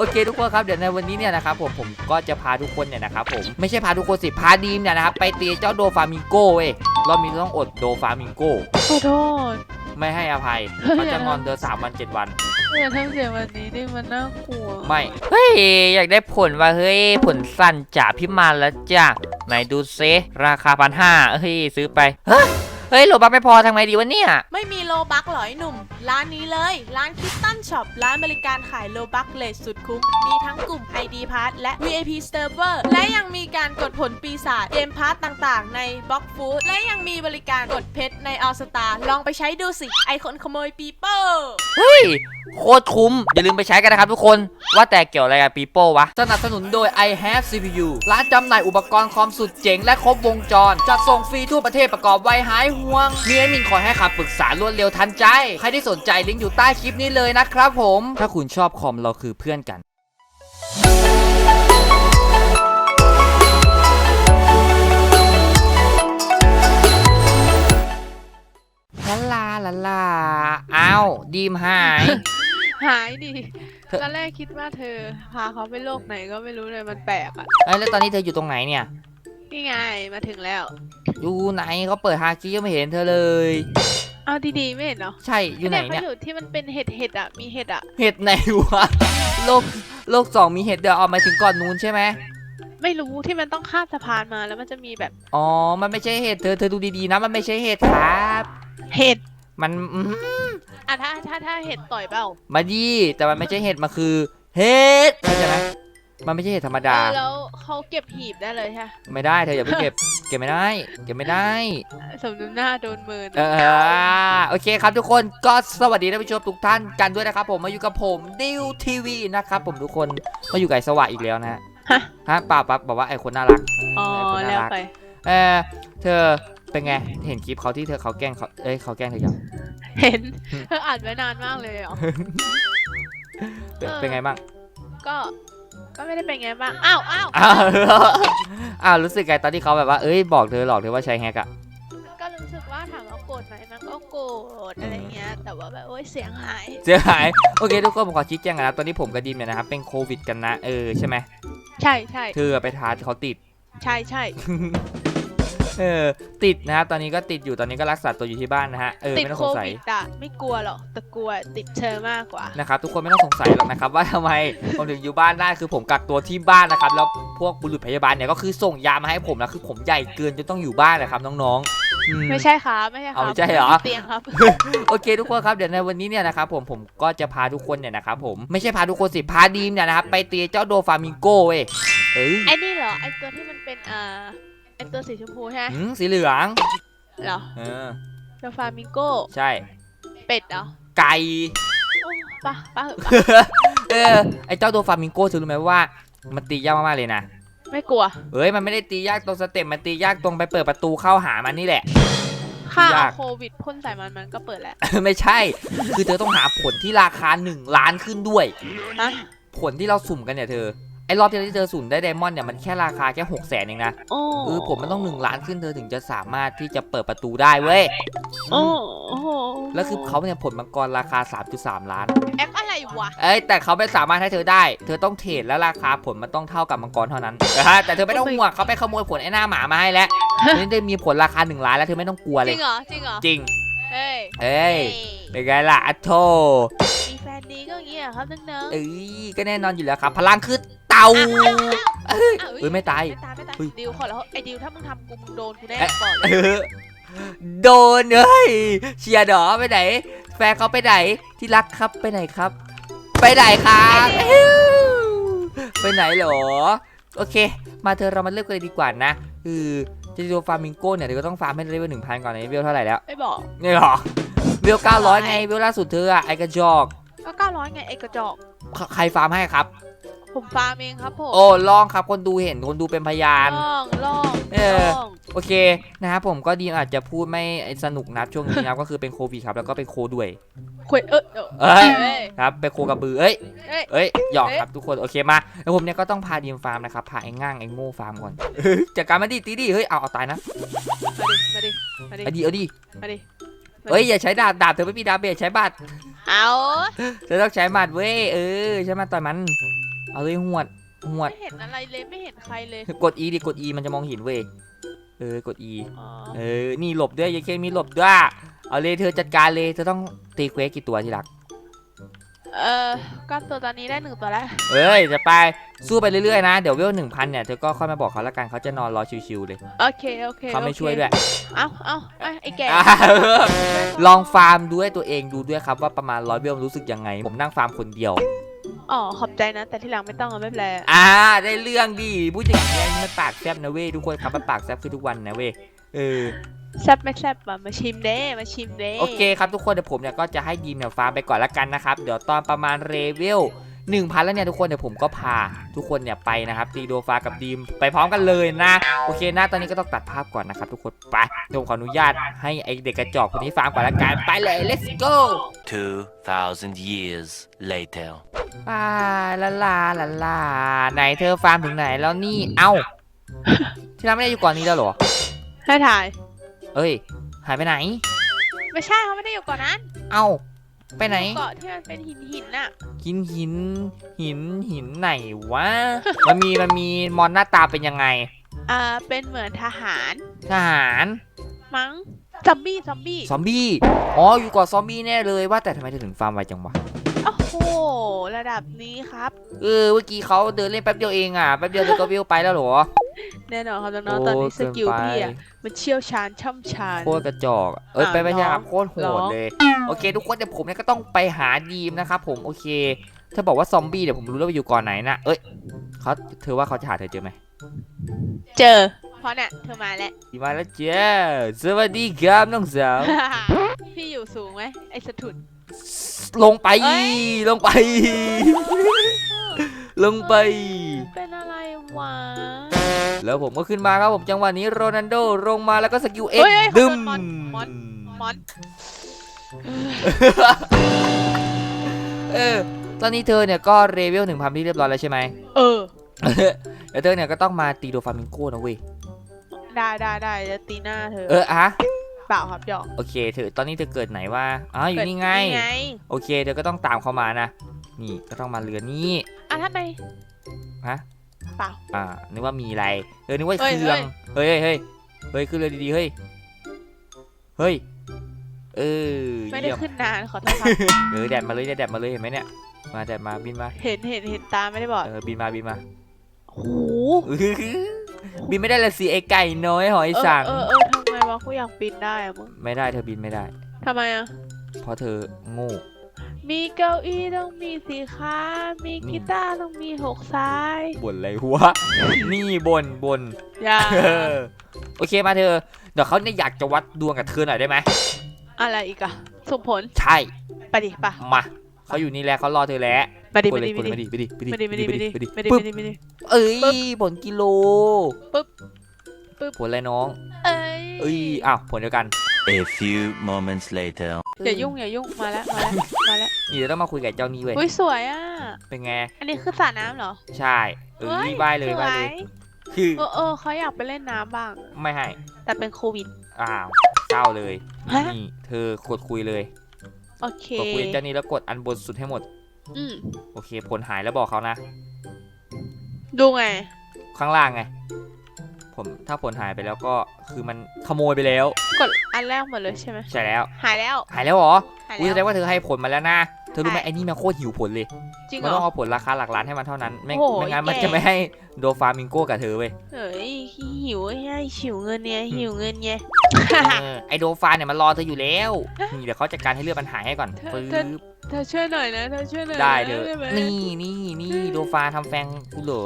โอเคทุกคนครับเดี๋ยวในวันนี้เนี่ยนะครับผมผมก็จะพาทุกคนเนี่ยนะครับผมไม่ใช่พาทุกคนสิพาดีมเนี่ยนะครับไปตีเจ้าโดฟามิงโก้เว้ยรอบนี้ต้องอดโดฟามิงโก้ขอโทษไม่ให้อภัยเฮ้ยเขาจะงอนเธอสามวันเจ็ดวันอย่าทำเสียงแบบนี้ดิมันน่ากลัวไม่เฮ้ยอยากได้ผลว่าเฮ้ยผลสั้นจ่าพี่มาแล้วจ้ะไหนดูเซราคาพันห้าเฮ้ยซื้อไปเฮ้ย เฮ้ยโลบักไม่พอทำไงดีวะเนี่ย ไม่มีโลบักหรอไอ้หนุ่ม ร้านนี้เลย ร้านคิตตันช็อป ร้านบริการขายโลบักเลสสุดคุ้ม มีทั้งกลุ่ม ID Pass และ VIP Server และยังมีการกดผลปีศาจ เกมพาร์ตต่างๆ ในบล็อกฟูดและยังมีบริการกดเพชรในออสตาลองไปใช้ดูสิ ไอคนขโมยปีเปอร์ เฮ้ย โคตรคุ้ม อย่าลืมไปใช้กันนะครับทุกคนว่าแต่เกี่ยวอะไรกับปีโป้วะ สนับสนุนโดย i have CPU ร้านจำหน่ายอุปกรณ์คอมสุดเจ๋งและครบวงจร จัดส่งฟรีทั่วประเทศประกอบไวหายห่วง มีแอดมินคอยให้คำปรึกษารวดเร็วทันใจ ใครที่สนใจลิงก์อยู่ใต้คลิปนี้เลยนะครับผม ถ้าคุณชอบคอมเราคือเพื่อนกันลาลาลาลาอ้าวดีมหาย หายดิเธอ ตอนแรกคิดว่าเธอ พาเขาไปโลกไหนก็ไม่รู้เลยมันแปลกอะ เอ้ยแล้วตอนนี้เธออยู่ตรงไหนเนี่ย นี่ไงมาถึงแล้ว อยู่ไหนเขาเปิดฮาคิยังไม่เห็นเธอเลย เอาดีๆไม่เห็นเหรอใช่อยู่ไหนเขาเนี่ยอยู่ที่มันเป็นเห็ดเห็ดๆอะ มีเห็ดอะ เห็ดไหนวะโลกโลกสองมีเห็ดเดียวเอาหมายถึงก่อนนู้นใช่ไหมไม่รู้ที่มันต้องข้ามสะพานมาแล้วมันจะมีแบบอ๋อ มันไม่ใช่เห็ดเธอเธอดูดีๆนะ มันไม่ใช่เห็ดครับ เห็ดมันอื้อหื ออะถ้าถ้าถ้าเห็ดต่อยเปล่ามาดีแต่มันไม่ใช่เห็ดมันคือเห็ดเข้าใจไหมมันไม่ใช่เห็ดธรรมเอดา อแล้วเขาเก็บหีบได้เลยใช่ปะไม่ได้เธออย่าไปเก็บ เก็บไม่ได้ เก็บไม่ได้ สมน้ำหน้าโดนมือเออโอเคครับทุกคนก็สวัสดีท่านผู้ชมทุกท่านกันด้วยนะครับผมมาอยู่กับผมดิวทีวีนะครับผมทุกคนมาอยู่กับไอ้สวะอีกแล้วนะฮะฮะ ฮะเปล่าปั๊บบอกว่าไอ้คนน่ารักอ๋อไอ้คนน่าแล้วรักไป เออเธอเป็นไงเห็นคลิปเขาที่เธอเขาแกล้งเขาเอ้ยเขาแกล้งเธอยัง เห็น เธออ่านไว้นานมากเลยเหรอเป็นเออ เป็นไงบ้างก็ ก็ไม่ได้เป็นไงบ้าง อ้าวอ้าวอ้าวอ้าวรู้สึกไงตอนที่เขาแบบว่าเอ้ยบอกเธอหลอกเธอว่าใช้แฮกอะก็รู้สึกว่าถามว่าโกรธไหมมันก็โกรธอะไรเงี้ย แต่ว่าแบบโอ๊ยเสียงหาย เสียหายโอเคทุกคนผมขอชี้แจงกันนะตอนนี้ผมกับดีมเนี่ยนะครับเป็นโควิดกันนะเออใช่ไหมใช่ใช่เธอไปทานเขาติด ใช่ใช่ เออติดนะครับตอนนี้ก็ติดอยู่ตอนนี้ก็รักษาตัวอยู่ที่บ้านนะฮะเออติดไม่ต้องโคสงสัยวิดอะไม่กลัวหรอกแต่กลัวติดเชื้อมากกว่า นะครับทุกคนไม่ต้องสงสัยหรอกนะครับว่าทำไมผมถึงอยู่บ้านได้คือผมกักตัวที่บ้านนะครับแล้วพวกบุรุษพยาบาลเนี่ยก็คือส่งยามาให้ผมนะคือผมใหญ่เกินจนต้องอยู่บ้านนะครับน้องๆอืม ไม่ใช่ครับไม่ใช่ครัเอาไม่ใช่เหรอ เตียงครับ โอเคทุกคนครับเดี๋ยวในวันนี้เนี่ยนะครับผมผมก็จะพาทุกคนเนี่ยนะครับผมไม่ใช่พาทุกคนสิพาดีมเนี่ยนะครับไปตีเจ้าโดฟามิงโก้เว้ยเอ้ยไอ้นี่เหรอไอ้ตัวที่มันเป็นเอ่อ ไอ้ตัวสีชมพูใช่ไหมหืมสีเหลืองเหรอเออเดฟามิงโก้ใช่ เป็ดเหรอไก่ โอ้ปะปะเหอะปะเออไอเจ้าโดฟามิงโก้เธอรู้ไหมว่า มันตียากมากๆเลยนะไม่กลัวเอ้ยมันไม่ได้ตียากตรงสเต็ปมันตียากตรงไปเปิดประตูเข้าหามันนี่แหละค่ายาเอาก โควิดพ่นใส่มันมันก็เปิดแล้วไม่ใช่ คือเธอต้องหาผลที่ราคา 1 ล้านขึ้นด้วยฮะผลที่เราสุ่มกันเนี่ยเธอ ไอ้รอบที่แล้วที่เธอสุ่มได้ไดมอนด์เนี่ยมันแค่ราคาแค่หกแสนเองนะโอ้เออผมมันต้อง1ล้านขึ้นเธอถึงจะสามารถที่จะเปิดประตูได้เว้ยโอ้โหแล้วคือเขาเนี่ยผลมังกรราคา 3.3 ล้าน แอปอะไรวะ เอ้ยแต่เขาไม่สามารถให้เธอได้ เธอต้องเทรดและราคาผลมันต้องเท่ากับมังกรเท่านั้นนะฮะแต่เธอไม่ต้องห่วงเขาไปขโมยผลไอ้หน้าหมามาให้แล้วนี่ได้มีผลราคา1ล้านแล้วเธอไม่ต้องกลัวจเลริย งเหรอ จริงเหรอ จริง เฮ้ยเอ้ยเป็นไงล่ะอัทโทมีแฟนดีก็อย่างเงี้ยครับน้องๆเอ้ยก็แน่นอนอยู่แล้วครับ พลังคือ เต่าอ้าวเอ้ยไม่ตายไม่ตายไม่ตายเฮ้ย ดิวขอแล้วไอ้ดิวถ้ามึงทำกูมึงโดนกูแน่เอ๊ะก่อนเลเอยอโดนเอ้ยเชียร์ดอไปไหน แฟนเขาไปไหนที่รักครับไปไหนครับ ไปไหนครับไปไหนเหรอ โอเค มาเธอเรามาเริ่มกันเลยดีกว่านะคือจะดูฟาร์มิงโก้เนี่ยเดี๋ยวก็ต้องฟาร์มให้ได้เวลหนึ่งพันก่อนนะเวลเท่าไหร่แล้วไม่บอก นี่เหรอเวลเก้าร้อยไงเวลล่าสุดเธออะไอกระจอกก็เก้าร้อยไงไอ้กระจอก ใครใครฟาร์มให้ครับ ผมฟาร์มเองครับผมโอ้ลองครับคนดูเห็นคนดูเป็นพยาน ล่องล่องเออ ล่องโอเคนะครับผมก็ดีอาจจะพูดไม่สนุกนะช่วงนี้นะครับก็คือเป็นโควิดครับแล้วก็เป็นโคด้วยคุยเออเออเอ้ยเอ้ยครับเป็นโคกระบือเอ้ย เอ้ย เอ้ยหยอกเอ๊ะครับทุกคนโอเคมาแล้วผมเนี่ยก็ต้องพาดีมฟาร์มนะครับพาไอ้ง่างไอ้โง่ฟาร์มก่อน จัดการมาดิตีดิเฮ้ยเอาเอาตายนะมาดิ มาดิ มาดิเอาดิเอาดิมาดิ เฮ้ยอย่าใช้ดาบดาบเธอไม่มีดาบเบจใช้บัตรเอา เธอต้องใช้หมัดเว้ยเออใช้หมัดต่อยมัน เอาเลยหวดหวด ไม่เห็นอะไรเลยไม่เห็นใครเลยกด E ดิ กด E มันจะมองเห็นเว้ย เออ กด E อ๋อเออ นี่หลบด้วยยังเคมีหลบด้วย เอาเลยเธอจัดการเลย เธอต้องตีเควสกี่ตัวที่รัก เออก็ตัวตอนนี้ได้หนึ่งตัวแล้วเอ้ย จะไป สู้ไปเรื่อยๆนะ เดี๋ยวเวลหนึ่งพันเนี่ย เธอก็ค่อยมาบอกเขาละกัน เขาจะนอนรอชิวๆเลย โอเคโอเคเขาไม่โอคช่วยด้วย เอ้าเอ้าเอ้ยไอ้แก่อ่าลองฟาร์มด้วยตัวเองดูด้วยครับว่าประมาณร้อยเวลรู้สึกยังไง ผมนั่งฟาร์มคนเดียว อ๋อขอบใจนะ แต่ที่หลังไม่ต้องอะไม่เป็นไรอ่า ได้เรื่องดีพูดอย่างนี้มันปากแซบนะเว้ยทุกคนครับมันปากแซบคือทุกวันนะเว้ยเออแซบไม่แซบอะมาชิมเด้มาชิมเด้โอเคครับทุกคนเดี๋ยวผมเนี่ยก็จะให้ดีมเนี่ยฟาร์มไปก่อนละกันนะครับ เดี๋ยวตอนประมาณเรเวล1,000แล้วเนี่ยทุกคนเดี๋ยวผมก็พาทุกคนเนี่ยไปนะครับตีโดฟากับดีมไปพร้อมกันเลยนะโอเคนะตอนนี้ก็ต้องตัดภาพก่อนนะครับทุกคนไปเดี๋ยวผมขออนุญาตให้ไอเด็กกระจอกคนนี้ฟาร์มก่อนละกันไปเลย let's go 2,000 years later. ปาลาลาลาลาไหนเธอฟาร์มถึงไหนแล้วนี่ เอ้า ที่ร้านไม่ได้อยู่ก่อนนี้แล้วเหรอ ให้ถ่าย เอ้ย หายไปไหน ไม่ใช่เขาไม่ได้อยู่ก่อนนั้นเอ้า ไปไหน เกาะที่มันเป็นหินหินๆน่ะหินหิน หิน หินไหนวะ มันมี มันมีมอนหน้าตาเป็นยังไง อ่า เป็นเหมือนทหารทหาร มั้ง ซอมบี้ ซอมบี้ ซอมบี้ อ๋อ อยู่ก่อนซอมบี้แน่เลย ว่าแต่ทำไมเธอถึงฟาร์มไวจังวะ โอ้โห ระดับนี้ครับ เออเมื่อกี้เขาเดินเล่นแป๊บเดียวเองอะแป๊บเดียวเธอก็วิวไปแล้วเหรอแน่นอนครับน้องๆตอนนี้สกิลพี่อะมันเชี่ยวชาญช่ำชาญโคตรกระจอกอะเอ้ยอะไปไม่ใช่น้องครับโคตรโหน้ดองเลย โอเค ทุกคนเดี๋ยวผมเนี่ยก็ต้องไปหาดีมนะครับผมโอเคเธอบอกว่าซอมบี้เดี๋ยวผมรู้แล้วว่าอยู่ก่อนไหนนะเอ้ยเขาเธอว่าเขาจะหาเธอเจอไหมเจอเพราะเนี่ยเธอมาแล้วดีมาแล้วเจ้าสวัสดีครับน้องสาวพี่อยู่สูงไหมไอ้สถุน ลงไป เอ้ย ลงไป ลงไป เป็นอะไรวะ แล้วผมก็ขึ้นมาครับผมจังหวะนี้โรนัลโดลงมาแล้วก็สกิลเอ็กเฮ้ยเฮ้ยดึมมอนมอน มอน เออตอนนี้เธอเนี่ยก็เรเวลหนึ่งพันที่เรียบร้อยแล้วใช่ไหม เออ แล้วเธอเนี่ยก็ต้องมาตีโดฟามิงโก้นะเว้ย ได้ได้ได้จะตีหน้าเธอ เอออะ เปล่าครับหยอกโอเคเธอตอนนี้เธอเกิดไหนวะอ๋ออยู่นี่ไงนี่ไงโอเคเธอก็ต้องตามเขามานะ นี่ก็ต้องมาเรือนี้อะทำไมฮะเปล่า อ่านึกว่ามีอะไรเออนึกว่าเฮ้ยเครื่องเฮ้ยเฮ้ยเฮ้ยเฮ้ยขึ้นเรือดีๆเฮ้ยเฮ้ยเออไม่ได้เยี่ยมขึ้นนานขอโทษครับ เออแดดมาเลยแดดมาเลยเห็นไหมเนี่ยมาแดดมาบินมาเห็นเห็นเห็นตาไม่ได้บอกเออบินมาบินมา โอ้โหอื้อหือบินไม่ได้ละสิไอไก่น้อยหอยเออสังเออเออทำไม วะกูอยากปีนได้อะมึงไม่ได้เธอบินไม่ได้ ทำไมอะเพราะเธอโง่มีเก้าอี้ต้องมีสีขามีกีตาร์ต้องมีหกซ้ายบ่นอะไรวะ นี่บ่นบ่นอย่าเออโอเคมาเธอ เดี๋ยวเขาเนี่ยอยากจะวัดดวงกับเธอหน่อยได้ไหมอะไรอีกอะสุ่มผลใช่ไปดิปะมาเขาอยู่นี่แล้วเขารอเธอแล้วมาดิกดมาเลดิยกดมาเลยดิมาดิไปดิมาดิมาดิมาดิไปดิมาดิปึ๊บมาดิมาดิเอ้ยปึ๊บผลกิโลปึ๊บ ปึ๊บผลอะไรน้อง เอ้ยเอ้ยอ้าวผลเดียวกัน A few moments later. อย่ายุ่งอย่ายุ่งมาแล้วมาแล้วมาแล้วนี่เดี๋ยวต้องมาคุยกับเจ้านี่เว้ยอุ้ยสวยอะ เป็นไงอันนี้คือสระน้ำเหรอใช่เออรีบว่ายเลยสวว่ายเลย คือเออเออเขาอยากไปเล่นน้ำบ้าง ไม่ให้แต่เป็นโควิด อ้าวเศร้าเลยฮะ นี่เธอกดคุยเลยโอเคกดคุยกับเจ้านี่แล้วกดอันบนสุดให้หมดอืมโอเค ผลหายแล้วบอกเขานะ ดูไงข้างล่างไง ผมถ้าผลหายไปแล้วก็คือมันขโมยไปแล้ว กดอันแรกหมดเลยใช่ไหมใช่แล้ว หายแล้ว หายแล้วเหรอหายอุ้ยแสดแล้วงว่าเธอให้ผลมาแล้วนะ เธอรู้ไหมใช่ไอ้นี่มันโคตรหิวผลเลย จริงเหมันรต้อองเอาผลราคาหลักล้านให้มันเท่านั้น ไม่โอ้โหไม่งั้นมันแย่ จะไม่ให้โดฟามิงโก้กับเธอเว้ยเฮ้ยหิวไงหิวเงินเนี่ยหิวเงินไงเออไอโดฟาเนี่ยมันรอเธออยู่แล้ว นี่เดี๋ยวเขาจัดการให้เลือดมันหายให้ก่อนเธอ ปึ๊เธอบเธอช่วยหน่อยนะเธอช่วยหน่อยนะได้เธอ ไหมนี่นี่นี่โดฟาทำแฟนกูเหรอ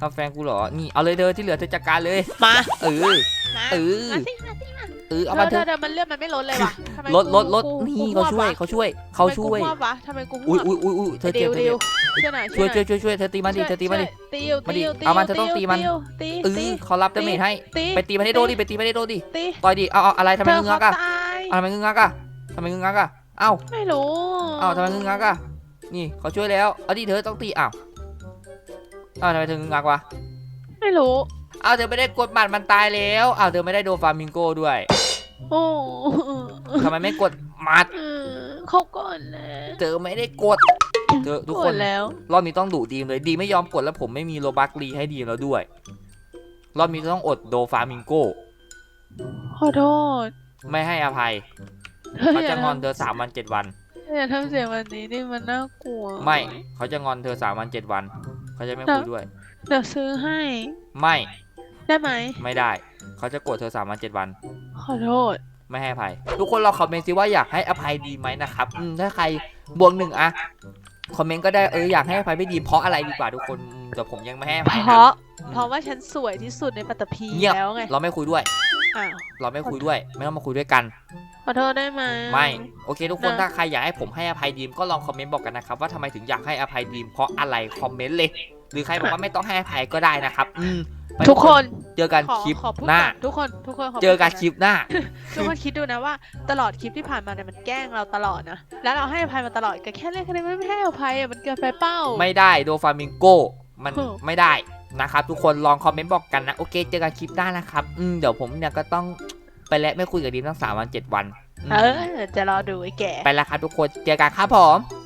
ทำแฟนกูเหรอ นี่เอาเลยเธอที่เหลือเธอจัดการเลย มา เออ มาเออ มาสิมาสิ เออเอาเธมาอเธเธออเธอมันเลือดมันไม่ลดเลยว่ะทำไมลดลดลดกูนี่กูเขาช่วยหวบวะเขาช่วยเขาช่วย ทำไมกูหวบวะทำไมกูหอุ้ยวบอุ้ยอุ้ยอุ้ยเธอเจ็บเธอดิเจ็วบช่วยหน่อยช่วยหน่ช่วยช่วยช่วยเธอตีมันดิเธอตีมันดิ ตีวมาดิตีวเอามันเธอต้องตีมันวตีเอตีอเขารับดาเมจให้ ตีไปตีมันให้โดนดิไปตีมันให้โดนดิตีต่อยดิเอาเอาอะไรทำไมเธองึงเขางักอะตายเอาทำไมงึงงักอะทำไมงึงงักอะเอ้าไม่รู้เอ้าทำไมงึงงักอะนี่เขาช่วยแล้วเอาดิเธอต้องตีอ้าวเอ้าทำไมเธองึงงักวะไม่รู้ อ้าวเธอไม่ได้กดหมัดมันตายแล้วอ้าวเธอไม่ได้โดฟามิงโก้ด้วยโอ้ทำไมไม่กดหมัดเออเขาก่อนนะเธอไม่ได้กดเธอทุกโกครนธแล้ว รอบนี้ต้องดุดีมเลยดีไม่ยอมกดแล้วผมไม่มีโลบักรีให้ดีมแล้วด้วย รอบนี้ต้องอดโดฟามิงโกขอโทษ ไม่ให้อภัยเธอเขาอย่าจะงอนทำเธอสามวันเจ็ดวันเธออย่าทำเสียงแบบนี้ดิมันน่ากลัว ไม่เขาจะงอนเธอสามวันเจ็ดวัน เขาจะไม่คุยด้วย เดี๋ยวซื้อให้ ไม่ ได้ไหม ไม่ได้ เขาจะโกรธเธอสามวันเจ็ดวัน ขอโทษ ไม่ให้อภัย ทุกคนเราคอมเมนต์สิว่าอยากให้อภัยดีไหมนะครับอืมถ้าใครบวกหนึ่งอะคอมเมนต์ก็ได้เอออยากให้อภัยไม่ดีเพราะอะไรดีกว่าทุกคนอืมแต่ผมยังไม่ให้อภัยเพนะ ราะอืมเพราะว่าฉันสวยที่สุดในปัตตภีเงียบ แล้วไง เราไม่คุยด้วย อ้าว เราไม่คุยด้วย ไม่ต้องมาคุยด้วยกัน ขอโทษได้ไหม ไม่โอเค ทุกคนนะ ถ้าใครอยากให้ผมให้อภัยดีมก็ลองคอมเมนต์บอกกันนะครับว่าทำไมถึงอยากให้อภัยดีมเพราะอะไรคอมเมนต์เลย หรือใครบอกว่าไม่ต้องให้อภัยก็ได้นะครับ อืมไปทุกคนเจอกันขอคลิปขอพูดหน้า ก่อนทุกคนทุกคนขอเจอกันพูดคลิปหน้า ทุกคนคิดดูนะว่าตลอดคลิปที่ผ่านมาเนี่ยมันแกล้งเราตลอดนะแล้วเราให้อภัยมาตลอดก็แค่เรื่องแค่นี้ไม่ให้อภัยอะมันเกินไปเป้า ไม่ได้โดฟามิงโกมันเออไม่ได้นะครับ ทุกคนลองคอมเมนต์บอกกันนะ โอเค เจอกันคลิปหน้านะครับอืมเดี๋ยวผมเนี่ยก็ต้องไปและไม่คุยกับดีมทั้งสามวันเจ็ดวันอืมเออจะรอดูไอ้แก่ ไปแล้วครับทุกคนเจอกันครับผม